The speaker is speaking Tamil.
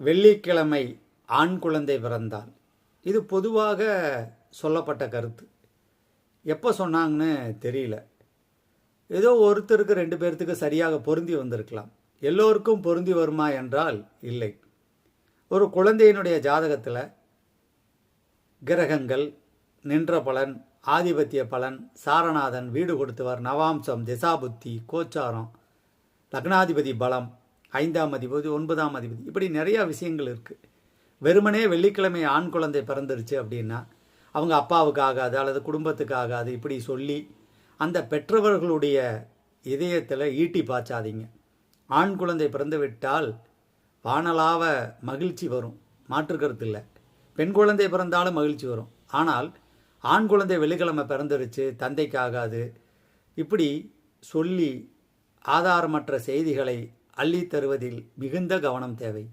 வெள்ளிக்கிழமை ஆண் குழந்தை பிறந்தால். இது பொதுவாக சொல்லப்பட்ட கருத்து. எப்போ சொன்னாங்கன்னு தெரியல. ஏதோ ஒருத்தருக்கு ரெண்டு பேர்த்துக்கு சரியாக பொருந்தி வந்திருக்கலாம். எல்லோருக்கும் பொருந்தி வருமா என்றால் இல்லை. ஒரு குழந்தையினுடைய ஜாதகத்தில் கிரகங்கள் நின்ற பலன் ஆதிபத்திய பலன் சாரநாதன் வீடு கொடுத்தவர் நவாம்சம் திசாபுத்தி கோச்சாரம் லக்னாதிபதி பலம் ஐந்தாம் அதிபதி ஒன்பதாம் அதிபதி. இப்படி நிறையா விஷயங்கள் இருக்குது வெறுமனே வெள்ளிக்கிழமை ஆண் குழந்தை பிறந்துருச்சு அப்படின்னா அவங்க அப்பாவுக்கு ஆகாது அல்லது குடும்பத்துக்கு ஆகாது இப்படி சொல்லி அந்த பெற்றவர்களுடைய இதயத்தில் ஈட்டி பாய்ச்சாதீங்க. ஆண் குழந்தை பிறந்து விட்டால் வானலாவ மகிழ்ச்சி வரும். மாற்று கருத்து இல்லை. பெண் குழந்தை பிறந்தாலும் மகிழ்ச்சி வரும். ஆனால் ஆண் குழந்தை வெள்ளிக்கிழமை பிறந்துருச்சு தந்தைக்கு ஆகாது இப்படி சொல்லி ஆதாரமற்ற செய்திகளை அள்ளி தருவதில் மிகுந்த கவனம் தேவை.